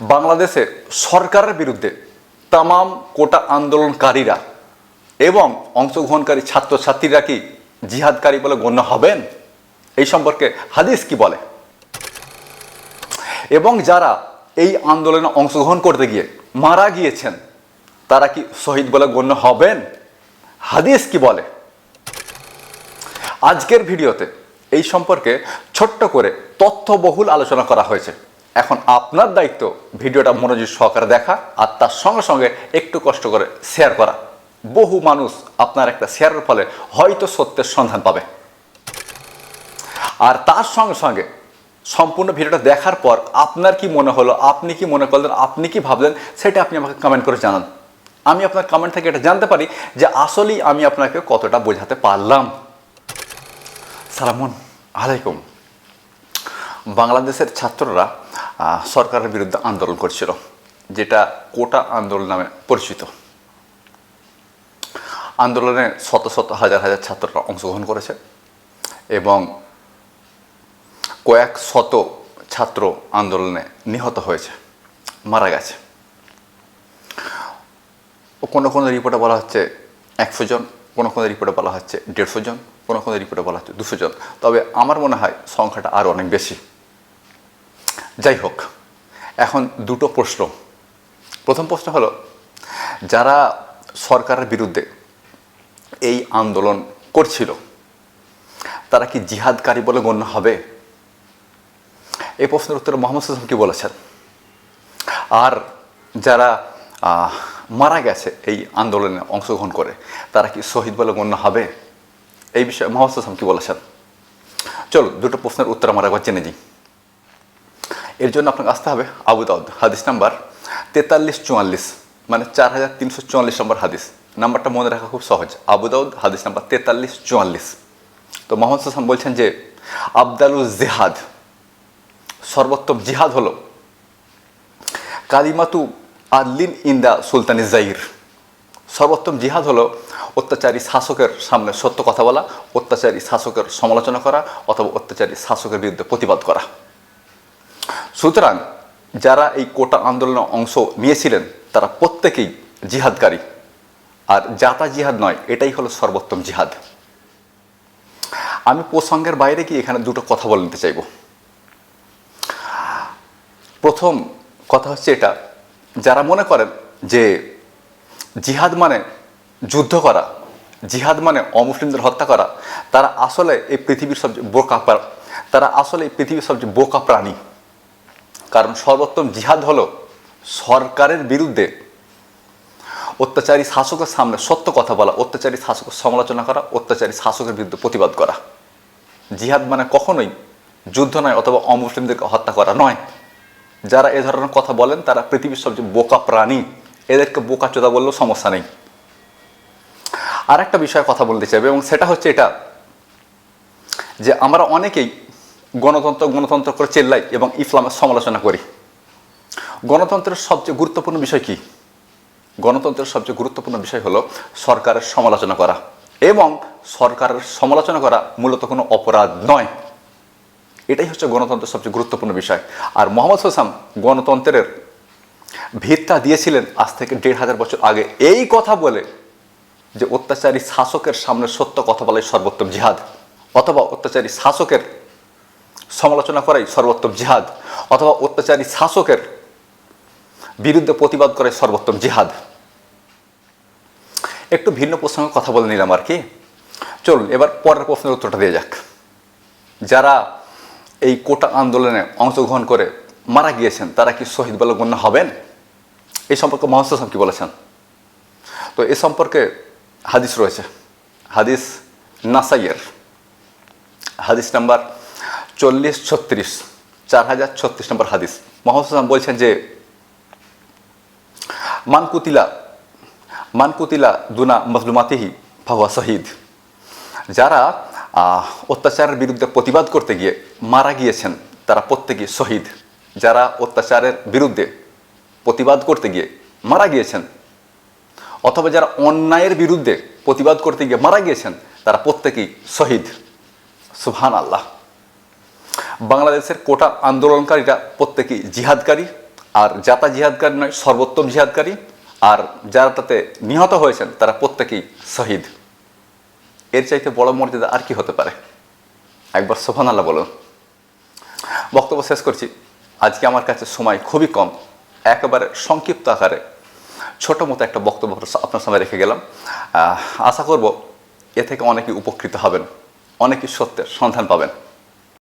বাংলাদেশে সরকারের বিরুদ্ধে তামাম কোটা আন্দোলনকারীরা এবং অংশগ্রহণকারী ছাত্রছাত্রীরা কি জিহাদকারী বলে গণ্য হবেন? এই সম্পর্কে হাদিস কি বলে? এবং যারা এই আন্দোলনে অংশগ্রহণ করতে গিয়ে মারা গিয়েছেন, তারা কি শহীদ বলে গণ্য হবেন? হাদিস কি বলে? আজকের ভিডিওতে এই সম্পর্কে ছোট্ট করে তথ্যবহুল আলোচনা করা হয়েছে। এখন আপনার দায়িত্ব ভিডিওটা মনোযোগ সহকারে দেখা আর তার সঙ্গে সঙ্গে একটু কষ্ট করে শেয়ার করা। বহু মানুষ আপনার একটা শেয়ারের ফলে হয়তো সত্যের সন্ধান পাবে। আর তার সঙ্গে সঙ্গে সম্পূর্ণ ভিডিওটা দেখার পর আপনার কি মনে হলো, আপনি কি মনে করলেন, আপনি কি ভাবলেন, সেটা আপনি আমাকে কমেন্ট করে জানান। আমি আপনার কমেন্ট থেকে এটা জানতে পারি যে আসলেই আমি আপনাকে কতটা বোঝাতে পারলাম। সালামুন আলাইকুম। বাংলাদেশের ছাত্ররা সরকারের বিরুদ্ধে আন্দোলন করছিল, যেটা কোটা আন্দোলন নামে পরিচিত। আন্দোলনে শত শত হাজার হাজার ছাত্ররা অংশগ্রহণ করেছে এবং কয়েক শত ছাত্র আন্দোলনে নিহত হয়েছে, মারা গেছে। কোনো কোনো রিপোর্টে বলা হচ্ছে একশো জন, কোনো কোনো রিপোর্টে বলা হচ্ছে দেড়শো জন, কোনো কোনো রিপোর্টে বলা হচ্ছে দুশো জন। তবে আমার মনে হয় সংখ্যাটা আরও অনেক বেশি। যাই হোক, এখন দুটো প্রশ্ন। প্রথম প্রশ্ন হলো, যারা সরকারের বিরুদ্ধে এই আন্দোলন করছিল, তারা কি জিহাদকারী বলে গণ্য হবে? এই প্রশ্নের উত্তরে মোহাম্মদ হাসান কি বলেছেন? আর যারা মারা গেছে এই আন্দোলনে অংশগ্রহণ করে, তারা কি শহীদ বলে গণ্য হবে? এই বিষয়ে মোহাম্মদ হাসান কি বলেছেন? চলো দুটো প্রশ্নের উত্তর আমরা একবার জেনে নিই। এর জন্য আপনাকে আসতে হবে আবু দাউদ, হাদিস নাম্বার তেতাল্লিশ চুয়াল্লিশ মানে চার হাজার তিনশো চুয়াল্লিশ নম্বর হাদিস। নাম্বারটা মনে রাখা খুব সহজ, আবু দাউদ, হাদিস নাম্বার তেতাল্লিশ চুয়াল্লিশ। তো মোহাম্মদ হাসান বলছেন যে আবদালুল জেহাদ, সর্বোত্তম জিহাদ হলো কালিমাতু আদলিন ইন্দা সুলতানি জাইর। সর্বোত্তম জিহাদ হলো অত্যাচারী শাসকের সামনে সত্য কথা বলা, অত্যাচারী শাসকের সমালোচনা করা, অথবা অত্যাচারী শাসকের বিরুদ্ধে প্রতিবাদ করা। সুতরাং যারা এই কোটা আন্দোলনে অংশ নিয়েছিলেন, তারা প্রত্যেকেই জিহাদকারী। আর জাতা জিহাদ নয়, এটাই হলো সর্বোত্তম জিহাদ। আমি প্রসঙ্গের বাইরে গিয়ে এখানে দুটো কথা বলে নিতে চাইব। প্রথম কথা হচ্ছে এটা, যারা মনে করেন যে জিহাদ মানে যুদ্ধ করা, জিহাদ মানে অমুসলিমদের হত্যা করা, তারা আসলে এই পৃথিবীর সবচেয়ে বোকা তারা আসলে এই পৃথিবীর সবচেয়ে বোকা প্রাণী। কারণ সর্বোত্তম জিহাদ হলো সরকারের বিরুদ্ধে অত্যাচারী শাসকের সামনে সত্য কথা বলা, অত্যাচারী শাসকের সমালোচনা করা, অত্যাচারী শাসকের বিরুদ্ধে প্রতিবাদ করা। জিহাদ মানে কখনোই যুদ্ধ নয় অথবা অমুসলিমদেরকে হত্যা করা নয়। যারা এ ধরনের কথা বলেন, তারা পৃথিবীর সবচেয়ে বোকা প্রাণী। এদেরকে বোকা চোদা বললেও সমস্যা নেই। আর একটা বিষয়ে কথা বলতে চাইবে, এবং সেটা হচ্ছে এটা যে আমরা অনেকেই গণতন্ত্র গণতন্ত্র করে চেল্লাই এবং ইসলামের সমালোচনা করি। গণতন্ত্রের সবচেয়ে গুরুত্বপূর্ণ বিষয় কি? গণতন্ত্রের সবচেয়ে গুরুত্বপূর্ণ বিষয় হলো সরকারের সমালোচনা করা এবং সরকারের সমালোচনা করা মূলত কোনো অপরাধ নয়। এটাই হচ্ছে গণতন্ত্রের সবচেয়ে গুরুত্বপূর্ণ বিষয়। আর মোহাম্মদ হোসাম গণতন্ত্রের ভিত্তা দিয়েছিলেন আজ থেকে দেড় হাজার বছর আগে। এই কথা বলে যে অত্যাচারী শাসকের সামনে সত্য কথা বলাই সর্বোত্তম জিহাদ অথবা অত্যাচারী শাসকের সমালোচনা করাই সর্বোত্তম জিহাদ অথবা অত্যাচারী শাসকের বিরুদ্ধে প্রতিবাদ করাই সর্বোত্তম জিহাদ। একটু ভিন্ন প্রসঙ্গে কথা বলে নিলাম আর কি। চলুন, এবার পরের প্রশ্নের উত্তরটা দিয়ে যাক। যারা এই কোটা আন্দোলনে অংশগ্রহণ করে মারা গিয়েছেন, তারা কি শহীদ বলে গণ্য হবেন? এই সম্পর্কে মহাস্ত কি বলেছেন? তো এ সম্পর্কে হাদিস রয়েছে। হাদিস নাসাইয়ের। হাদিস নাম্বার চল্লিশ, ছত্রিশ, চার হাজার, ছত্রিশ নম্বর হাদিস। মোহাম্মদ বলছেন যে মানকুতিলা মানকুতিলা দুনা মজলুমাতিহি, ফাহুয়া শহীদ যারা অত্যাচারের বিরুদ্ধে প্রতিবাদ করতে গিয়ে মারা গিয়েছেন, তারা প্রত্যেকেই শহীদ যারা অত্যাচারের বিরুদ্ধে প্রতিবাদ করতে গিয়ে মারা গিয়েছেন, অথবা যারা অন্যায়ের বিরুদ্ধে প্রতিবাদ করতে গিয়ে মারা গিয়েছেন, তারা প্রত্যেকেই শহীদ সুবহান আল্লাহ বাংলাদেশের কোটা আন্দোলনকারীরা প্রত্যেকেই জিহাদকারী, আর যাতা জিহাদকারী নয়, সর্বোত্তম জিহাদকারী, আর যারা তাতে নিহত হয়েছেন, তারা প্রত্যেকেই শহীদ। এর চাইতে বড় মর্যাদা আর কি হতে পারে? একবার সোফান আল্লাহ বলুন। বক্তব্য শেষ করছি। আজকে আমার কাছে সময় খুবই কম। একেবারে সংক্ষিপ্ত আকারে ছোট মতো একটা বক্তব্য আপনার সামনে রেখে গেলাম। আশা করব এ থেকে অনেকেই উপকৃত হবেন, অনেকেই সত্যের সন্ধান পাবেন।